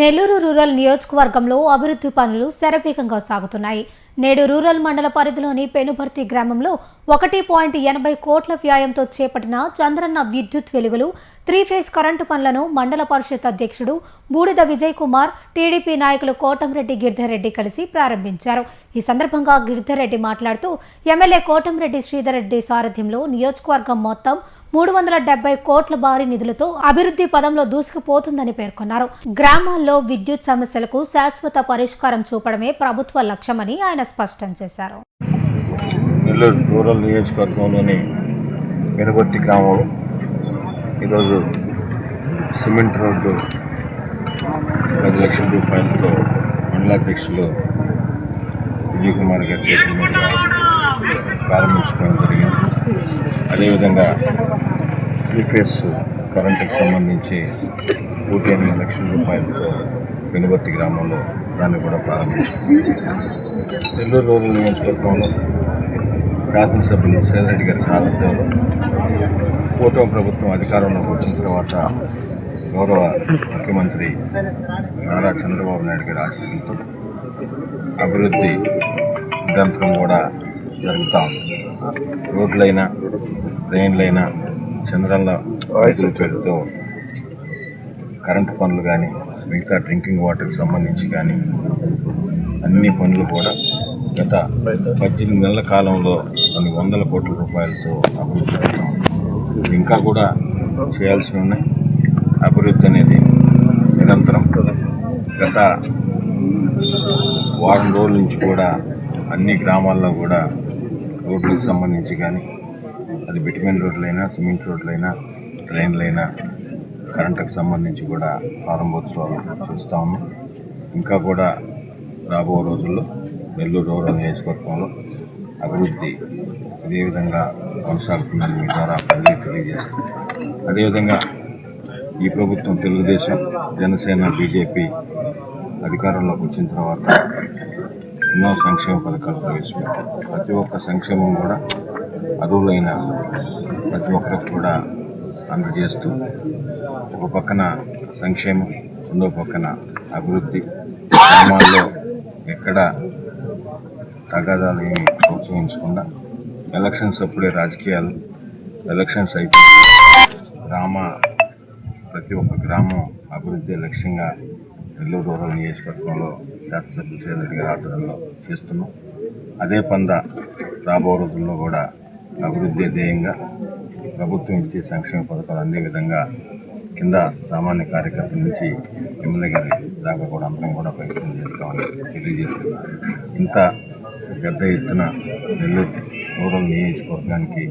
Nellore rural నియోజకవర్గంలో అభివృద్ధి పనులు శరవేగంగా సాగుతున్నాయి. నేడు రూరల్ మండల పరిధిలోని పెనుభర్తి గ్రామంలో ఒకటి పాయింట్ ఎనభై కోట్ల వ్యాయంతో చేపట్టిన చంద్రన్న విద్యుత్ వెలుగులు త్రీ ఫేజ్ కరెంటు పనులను మండల పరిషత్ అధ్యక్షుడు బూడిద విజయ్ కుమార్ టీడీపీ నాయకులు కోటంరెడ్డి గిరిధర్రెడ్డి కలిసి ప్రారంభించారు. ఈ సందర్భంగా గిరిధర్రెడ్డి మాట్లాడుతూ ఎమ్మెల్యే కోటంరెడ్డి శ్రీధర్ రెడ్డి సారథ్యంలో నియోజకవర్గం మొత్తం మూడు వందల డెబ్బై కోట్ల భారీ నిధులతో అభివృద్ధి పదంలో దూసుకుపోతుందని పేర్కొన్నారు. గ్రామాల్లో విద్యుత్ సమస్యలకు శాశ్వత పరిష్కారం చూపడమే ప్రభుత్వ లక్ష్యమని ఆయన స్పష్టం చేశారు. నెల్లూరు రూరల్ నియోజకవర్గంలోని వెనుగొట్టి గ్రామంలో ఈరోజు సిమెంట్ రోడ్డు పది లక్షల రూపాయలతో మండలాధ్యక్షులు విజయ్ కుమార్ గారి ప్రారంభించుకోవడం జరిగింది. అదేవిధంగా త్రీ ఫేస్ కరెంటుకి సంబంధించి పూర్తి ఎనిమిది లక్షల రూపాయలతో వెనుబర్తి గ్రామంలో దాన్ని కూడా ప్రారంభించుకున్నాం. నెల్లూరు రూరల్ నియోజకవర్గంలో శాసనసభ్యులు సేదరెడ్డి గారి సారథ్యంలో కూటమి ప్రభుత్వం అధికారంలోకి వచ్చిన తర్వాత గౌరవ ముఖ్యమంత్రి నారా చంద్రబాబు నాయుడు గారి ఆశీస్సులతో అభివృద్ధి గ్రంథం కూడా జరుగుతూ ఉంది. రోడ్లైనా ట్రైన్లైనా చంద్రంలో రైతుల పెడుతూ కరెంటు పనులు కానీ మిగతా డ్రింకింగ్ వాటర్కి సంబంధించి కానీ అన్ని పనులు కూడా గత పద్దెనిమిది నెలల కాలంలో కొన్ని వందల కోట్ల రూపాయలతో అభివృద్ధి అవుతాం ఇంకా కూడా చేయాల్సి ఉన్నాయి. అభివృద్ధి అనేది నిరంతరం గత వారం రోజుల నుంచి కూడా అన్ని గ్రామాల్లో కూడా రోడ్లకు సంబంధించి కానీ అది బిట్మెన్ రోడ్లైనా సిమెంట్ రోడ్లైనా ట్రైన్లైనా కరెంటుకు సంబంధించి కూడా ప్రారంభోత్సవాలు చూస్తూ ఉన్నాం. ఇంకా కూడా రాబో రోజుల్లో నెల్లూరు రూరల్ నియోజకవర్గంలో అభివృద్ధి ఇదే విధంగా కొనసాగుతుందని మీ ద్వారా ప్రజలకు తెలియజేస్తుంది అదేవిధంగా ఈ ప్రభుత్వం తెలుగుదేశం జనసేన బీజేపీ అధికారంలోకి వచ్చిన తర్వాత ఎన్నో సంక్షేమ పథకాలు ప్రవేశపెట్టారు ప్రతి ఒక్క సంక్షేమం కూడా అదువులైన ప్రతి ఒక్కరికి కూడా అందజేస్తూ ఒక పక్కన సంక్షేమం రెండో పక్కన అభివృద్ధి గ్రామాల్లో ఎక్కడ తగాదాలు ఏమి ప్రోత్సహించకుండా ఎలక్షన్స్ అప్పుడే రాజకీయాలు ఎలక్షన్స్ అయిపోయి గ్రామ ప్రతి ఒక్క గ్రామం అభివృద్ధి లక్ష్యంగా నెల్లూరు రూరల్ నియోజకవర్గంలో శాసనసభ్యులు సేదరెడ్డి గారి ఆధ్వర్యంలో చేస్తున్నాం. అదే పంద రాబో రోజుల్లో కూడా అభివృద్ధి ధ్యేయంగా ప్రభుత్వం ఇచ్చే సంక్షేమ పథకాలు అందే విధంగా కింద సామాన్య కార్యకర్తల నుంచి ఎమ్మెల్యే గారి దాకా కూడా అందరం కూడా ప్రయత్నం చేస్తామని తెలియజేస్తున్నాం. ఇంత పెద్ద ఎత్తున నెల్లూరు రూరల్ నియోజకవర్గానికి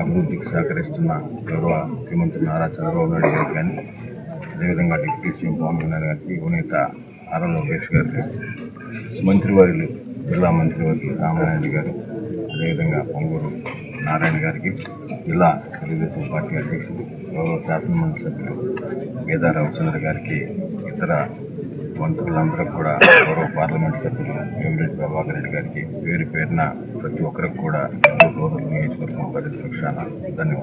అభివృద్ధికి సహకరిస్తున్న గౌరవ ముఖ్యమంత్రి నారా చంద్రబాబు నాయుడు గారికి కానీ అదేవిధంగా డిప్యూటీ సీఎం పవన్ కళ్యాణ్ గారికి ఉన్నత ఆర్ఎల్ లోకేష్ గారికి మంత్రివర్యులు జిల్లా మంత్రివర్యులు రామారాయణ గారు అదేవిధంగా పొంగూరు నారాయణ గారికి జిల్లా తెలుగుదేశం పార్టీ అధ్యక్షులు గౌరవ శాసనమండలి సభ్యులు మేధా రవిచంద్ర గారికి ఇతర మంత్రులందరూ కూడా గౌరవ పార్లమెంట్ సభ్యులు వేమిరెడ్డి ప్రభాకర్ రెడ్డి గారికి పేరు పేరున ప్రతి ఒక్కరికి కూడా గౌరవ నియోజకవర్గం ప్రజల పక్షాన ధన్యవాదాలు.